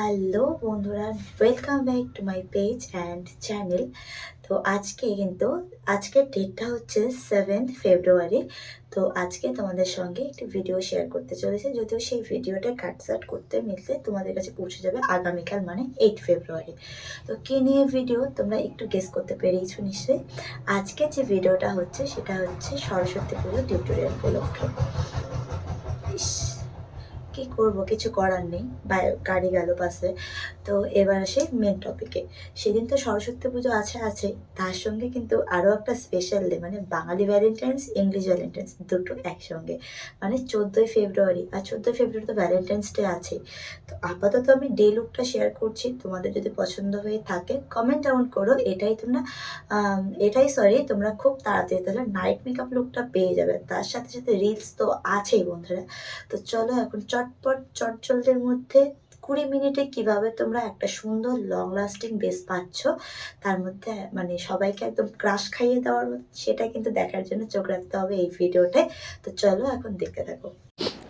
Hello বন্ধুরা welcome back to my page and channel তো আজকে কিন্তু, আজকের ডেটটা হচ্ছে সেভেন্থ ফেব্রুয়ারি তো আজকে তোমাদের সঙ্গে একটি ভিডিও শেয়ার করতে চলেছে, যদিও সেই ভিডিওটা কাটসাট করতে মিলতে তোমাদের কাছে পৌঁছে যাবে আগামীকাল মানে এইট ফেব্রুয়ারি তো কী নিয়ে ভিডিও তোমরা একটু গেস করতে পেরেইছো নিশ্চয়ই। আজকে যে ভিডিওটা হচ্ছে, সেটা হচ্ছে সরস্বতী পুজো টিউটোরিয়াল উপলক্ষে। ইস। কি করব? কিছু করার নেই। গাড়ি গেল পাশে তো এবার আসে মেন টপিকে সেদিন তো সরস্বতী পুজো আছে আছে। তার সঙ্গে কিন্তু আরও একটা স্পেশাল ডে মানে বাঙালি ভ্যালেন্টাইন্স ইংলিশ ভ্যালেন্টাইন্স দুটো একসঙ্গে। মানে চোদ্দোই ফেব্রুয়ারি, আর চোদ্দোই ফেব্রুয়ারি তো ভ্যালেন্টাইন্স ডে আছে। তো আপাতত আমি ডে লুকটা শেয়ার করছি। তোমাদের যদি পছন্দ হয়ে থাকে কমেন্ট ডাউন করো। এটাই তোমরা এটাই সরি তোমরা খুব তাড়াতাড়ি তাহলে নাইট মেকআপ লুকটা পেয়ে যাবে। তার সাথে সাথে রিলস তো আছেই বন্ধুরা। তো চলো এখন চটপট চটচলদের মধ্যে কুড়ি মিনিটে কীভাবে তোমরা একটা সুন্দর লং লাস্টিং বেস পাচ্ছ, তার মধ্যে মানে সবাইকে একদম ক্রাশ খাইয়ে দেওয়ার সেটা কিন্তু দেখার জন্য চোখ রাখতে হবে এই ভিডিওতে তো চলো এখন দেখতে থাকো।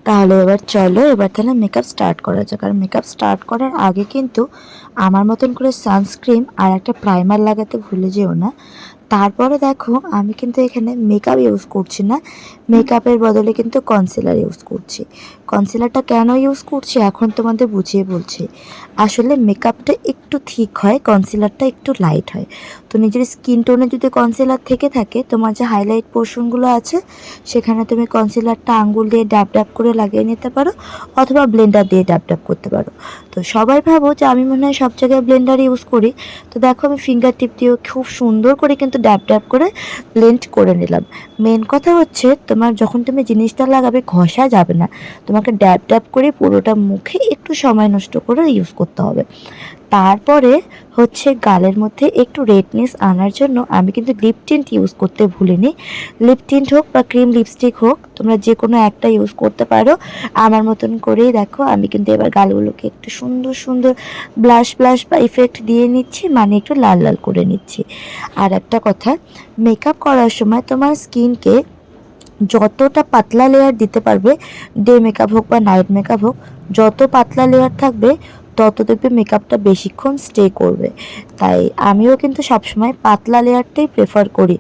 তাহলে এবার চলো, এবার তাহলে মেকআপ স্টার্ট করা যাক। আর মেকআপ স্টার্ট করার আগে কিন্তু আমার মতন করে সানস্ক্রিন আর একটা প্রাইমার লাগাতে ভুলে যেও না। তারপরে দেখো, আমি কিন্তু এখানে মেকআপ ইউজ করছি না। মেকআপের বদলে কিন্তু কনসিলার ইউজ করছি। কনসিলারটা কেন ইউজ করছি? এখন তোমাদের বুঝিয়ে বলছি। আসলে মেকআপটা একটু ঠিক হয় কনসিলারটা একটু লাইট হয়। তো নিজের স্কিন টোনে যদি কনসিলার থেকে থাকে, তোমার যে হাইলাইট পোর্শনগুলো আছে, সেখানে তুমি কনসিলারটা আঙ্গুল দিয়ে ড্যাব ড্যাব করে লাগিয়ে নিতে পারো, অথবা ব্লেন্ডার দিয়ে ড্যাব ড্যাব করতে পারো। তো সবাই ভাবো যে আমি মনে হয় সব জায়গায় ব্লেন্ডার ইউজ করি। তো দেখো আমি ফিঙ্গার টিপ দিয়েও খুব সুন্দর করে কিন্তু ড্যাব ড্যাব করে ব্লেন্ড করে নিলাম। মেন কথা হচ্ছে তোমার যখন তুমি জিনিসটা লাগাবে ঘষা যাবে না। তোমাকে ড্যাব ড্যাব করে পুরোটা মুখে একটু সময় নষ্ট করে ইউজ করতে হবে। তারপরে হচ্ছে গালের মধ্যে একটু রেডনেস আনার জন্য আমি কিন্তু লিপ টিন্ট ইউজ করতে ভুলিনি। লিপ টিন্ট হোক বা ক্রিম লিপস্টিক হোক, তোমরা যে কোনো একটা ইউজ করতে পারো। আমার মতন করেই দেখো, আমি কিন্তু এবার গালগুলোকে একটু সুন্দর সুন্দর ব্লাশ ব্লাশ বা ইফেক্ট দিয়ে নিচ্ছি মানে একটু লাল লাল করে নিচ্ছি। আর একটা কথা মেকআপ করার সময় তোমার স্কিনকে যতটা পাতলা লেয়ার দিতে পারবে ডে মেকআপ হোক বা নাইট মেকআপ হোক, যত পাতলা লেয়ার থাকবে তত দেখবে মেকআপটা বেশিক্ষণ স্টে করবে। তাই আমিও কিন্তু সবসময় পাতলা লেয়ারটাই প্রেফার করি।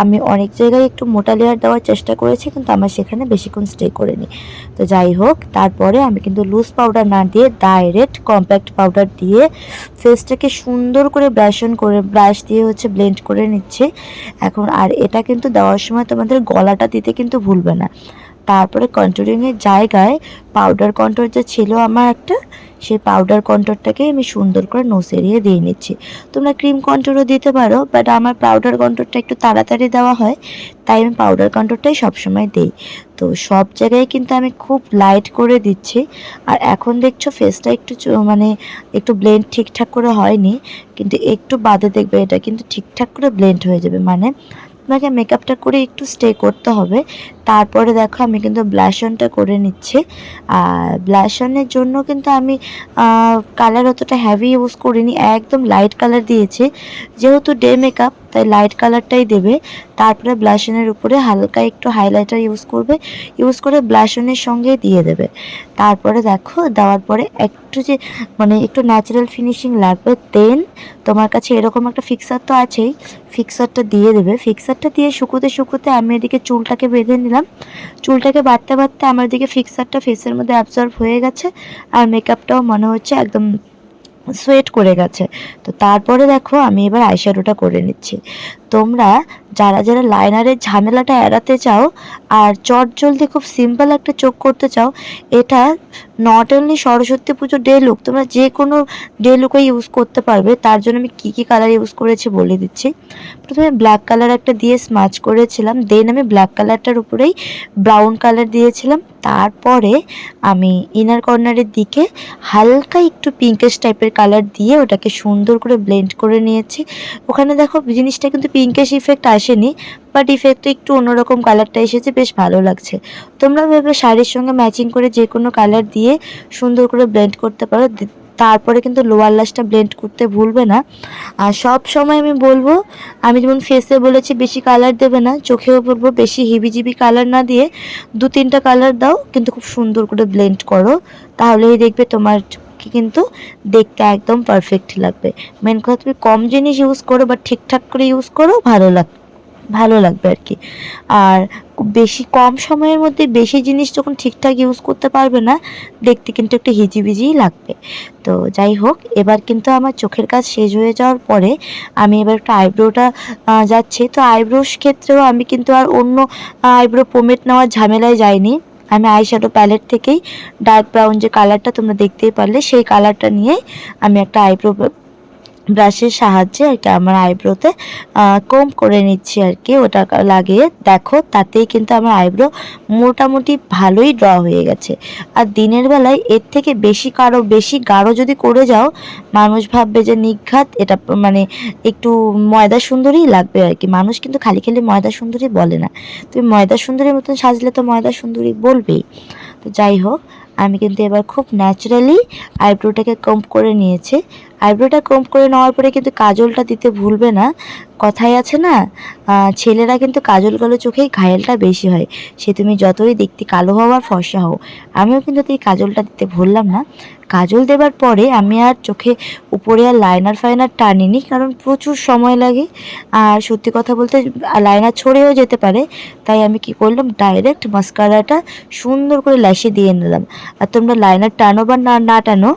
আমি অনেক জায়গায় একটু মোটা লেয়ার দেওয়ার চেষ্টা করেছি, কিন্তু আমার সেখানে বেশিক্ষণ স্টে করিনি। তো যাই হোক, তারপরে আমি কিন্তু লুজ পাউডার না দিয়ে ডাইরেক্ট কম্প্যাক্ট পাউডার দিয়ে ফেসটাকে সুন্দর করে ব্রাশন করে ব্রাশ দিয়ে হচ্ছে ব্লেন্ড করে নিচ্ছি। এখন আর এটা কিন্তু দেওয়ার সময় তোমাদের গলাটা দিতে কিন্তু ভুলবে না। তারপরে কন্ট্রোলিংয়ের জায়গায় পাউডার কন্ট্রোল যে ছিল আমার একটা সেই পাউডার কন্ট্রোলটাকে আমি সুন্দর করে নোস এরিয়ে দিয়ে নিচ্ছি। তোমরা ক্রিম কন্ট্রোলও দিতে পারো বাট আমার পাউডার কন্ট্রোলটা একটু তাড়াতাড়ি দেওয়া হয়, তাই আমি পাউডার কন্ট্রোলটাই সবসময় দিই। তো সব জায়গায় কিন্তু আমি খুব লাইট করে দিচ্ছি, আর এখন দেখছ ফেসটা একটু মানে একটু ব্লেন্ড ঠিকঠাক করে হয়নি, কিন্তু একটু বাদে দেখবে এটা, কিন্তু ঠিকঠাক করে ব্লেন্ড হয়ে যাবে। মানে তোমাকে মেকআপটা করে একটু স্টে করতে হবে তারপরে দেখো আমি কিন্তু ব্লাশনটা করে নিচ্ছি। আর ব্লাশনের জন্য কিন্তু আমি কালার অতটা হ্যাভি ইউজ করিনি, একদম লাইট কালার দিয়েছি। যেহেতু ডে মেকআপ তাই লাইট কালারটাই দেবে। তারপরে ব্লাশনের উপরে হালকা একটু হাইলাইটার ইউজ করবে ইউজ করে ব্লাশনের সঙ্গে দিয়ে দেবে। তারপরে দেখো, দেওয়ার পরে একটু যে মানে একটু ন্যাচারাল ফিনিশিং লাগবে দেন তোমার কাছে এরকম একটা ফিক্সার তো আছেই ফিক্সারটা দিয়ে দেবে। ফিক্সারটা দিয়ে শুকোতে শুকোতে আমি এদিকে চুলটাকে বেঁধে চুলটাকে বাড়তে বাড়তে আমার দিকে ফিক্সারটা ফেসের মধ্যে অ্যাবজর্ব হয়ে গেছে আর মেকআপটাও মনে হচ্ছে একদম সোয়েট করে গেছে। তো তারপরে দেখো আমি এবার আইশ্যাডোটা করে নিচ্ছি। তোমরা যারা যারা লাইনারের ঝামেলাটা এড়াতে চাও আর চট জলদি খুব সিম্পল একটা চোখ করতে চাও, এটা not only Saraswati Puja day look তোমরা যে কোনো ডে লুকে ইউজ করতে পারবে। তার জন্য আমি কী কী কালার ইউজ করেছি বলে দিচ্ছি। প্রথমে ব্ল্যাক কালার একটা দিয়ে স্মাচ করেছিলাম দেন আমি ব্ল্যাক কালারটার উপরেই ব্রাউন কালার দিয়েছিলাম। তারপরে আমি ইনার কর্নারের দিকে হালকা একটু পিঙ্কেশ টাইপের কালার দিয়ে ওটাকে সুন্দর করে ব্লেন্ড করে নিয়েছি। ওখানে দেখো জিনিসটা কিন্তু পিঙ্কেশ ইফেক্ট আসেনি বাট ইফেক্টটা একটু অন্যরকম কালারটা এসেছে, বেশ ভালো লাগছে। তোমরা ভেবে শাড়ির সঙ্গে ম্যাচিং করে যে কোনো কালার দিয়ে সুন্দর করে ব্লেন্ড করতে পারো তারপরে কিন্তু লোয়ার লাশটা ব্লেন্ড করতে ভুলবে না। আর সব সময় আমি বলব, আমি যেমন ফেসে বলেছি, বেশি কালার দেবে না, চোখেও বলব, বেশি হিবিজিবি কালার না দিয়ে দু তিনটা কালার দাও, কিন্তু খুব সুন্দর করে ব্লেন্ড করো। তাহলেই দেখবে তোমার লুকই কিন্তু দেখতে একদম পারফেক্ট লাগবে। মেন কথা তুমি কম জিনিস ইউজ করো বা ঠিকঠাক করে ইউজ করো, ভালো লাগ, ভালো লাগবে আর কি। আর বেশি কম সময়ের মধ্যে বেশি জিনিস যখন ঠিকঠাক ইউজ করতে পারবে না, দেখতে কিন্তু একটু হিজিবিজিই লাগবে। তো যাই হোক, এবার কিন্তু আমার চোখের কাজ শেষ হয়ে যাওয়ার পরে আমি এবার একটা আইব্রোটা যাচ্ছি। তো আইব্রোর ক্ষেত্রেও আমি কিন্তু আর অন্য আইব্রো পোমেট নেওয়ার ঝামেলায় যাইনি। আমি আই শ্যাডো প্যালেট থেকেই ডার্ক ব্রাউন যে কালারটা তোমরা দেখতেই পারলে, সেই কালারটা নিয়েই আমি একটা আইব্রো ব্রাশের সাহায্যে আর কি আমার আইব্রোতে কম করে নিচ্ছি আর কি। ওটা লাগিয়ে দেখো, তাতেই কিন্তু আমার আইব্রো মোটামুটি ভালোই ড্র হয়ে গেছে। আর দিনের বেলায় এর থেকে বেশি কারও বেশি গাঢ় যদি করে যাও, মানুষ ভাববে যে নিঘাত, এটা মানে একটু ময়দা সুন্দরই লাগবে আর কি। মানুষ কিন্তু খালি খালি ময়দা সুন্দরী বলে না। তুমি ময়দা সুন্দরীর মতন সাজলে তো ময়দা সুন্দরী বলবেই। তো যাই হোক, আমি কিন্তু এবার খুব ন্যাচারালি আইব্রোটাকে কম্প করে নিয়েছি। আইব্রোটা কম করে নেওয়ার পরে কিন্তু কাজলটা দিতে ভুলবে না। কথাই আছে না ছেলেরা কিন্তু কাজল কালো চোখেই ঘায়েলটা বেশি হয়। সে তুমি যতই দেখতে কালো হও আর ফর্সা হও, আমিও কিন্তু এই কাজলটা দিতে ভুললাম না। কাজল দেবার পরে আমি আর চোখে উপরে আর লাইনার ফাইনার টানিনি, কারণ প্রচুর সময় লাগে। আর সত্যি কথা বলতে লাইনার ছড়েও যেতে পারে। তাই আমি কি করলাম ডাইরেক্ট মাস্কারাটা সুন্দর করে ল্যাশে দিয়ে নিলাম। আর তোমরা লাইনার টানো বা না না টানো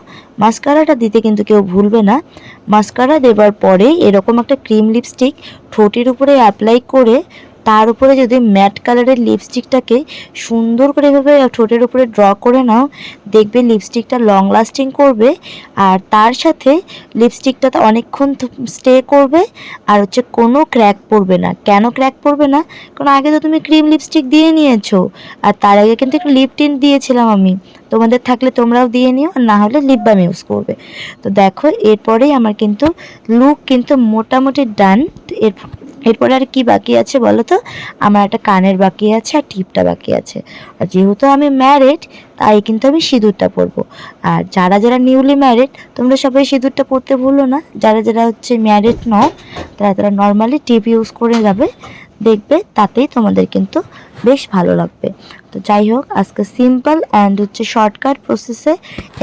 মাস্কারাটা দিতে কিন্তু কেউ ভুলবে না। মাস্কারা দেবার পরে এরকম একটা ক্রিম লিপস্টিক ঠোঁটের উপরে অ্যাপ্লাই করে তার উপরে যদি ম্যাট কালারের লিপস্টিকটাকে সুন্দর করে এভাবে ঠোঁটের উপরে ড্র করে নাও, দেখবে লিপস্টিকটা লং লাস্টিং করবে আর তার সাথে লিপস্টিকটাতে অনেকক্ষণ স্টে করবে আর হচ্ছে কোনো ক্র্যাক পড়বে না। কেন ক্র্যাক পড়বে না? কারণ আগে তো তুমি ক্রিম লিপস্টিক দিয়ে নিয়েছো আর তার আগে কিন্তু একটু লিপ টিন্ট দিয়েছিলাম আমি। তোমাদের থাকলে তোমরাও দিয়ে নিও, আর না হলে লিপ বাম ইউজ করবে। তো দেখো, এরপরেই আমার কিন্তু লুক কিন্তু মোটামুটি ডান এর এরপরে আর কি বাকি আছে বলো তো আমার একটা কানের বাকি আছে আর টিপটা বাকি আছে। আর যেহেতু আমি ম্যারেড তাই কিন্তু আমি সিঁদুরটা পরবো। আর যারা যারা নিউলি ম্যারেড তোমরা সবাই সিঁদুরটা পরতে ভুলো না। যারা যারা হচ্ছে ম্যারেড নও, তারা তারা নর্মালি টিপ ইউজ করে যাবে। দেখবে তাতেই তোমাদের কিন্তু বেশ ভালো লাগবে। তো যাই হোক, আজকে সিম্পল অ্যান্ড হচ্ছে শর্টকাট প্রসেসে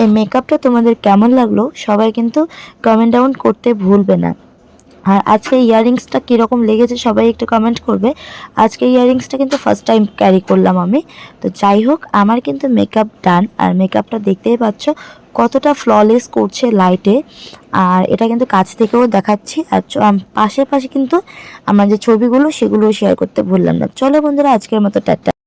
এই মেকআপটা তোমাদের কেমন লাগল, সবাই কিন্তু কমেন্ট ডাউন করতে ভুলবে না। আর আজকে ইয়াররিংসটা কীরকম লেগেছে সবাই একটু কমেন্ট করবে। আজকে ইয়াররিংসটা কিন্তু ফার্স্ট টাইম ক্যারি করলাম আমি। তো যাই হোক, আমার কিন্তু মেকআপ ডান আর মেকআপটা দেখতেই পাচ্ছ কতটা ফ্ললেস করছে লাইটে আর এটা কিন্তু কাছ থেকেও দেখাচ্ছি আর পাশে পাশে কিন্তু আমার যে ছবিগুলো সেগুলো শেয়ার করতে ভুললাম না। চলো বন্ধুরা, আজকের মতো টাটা।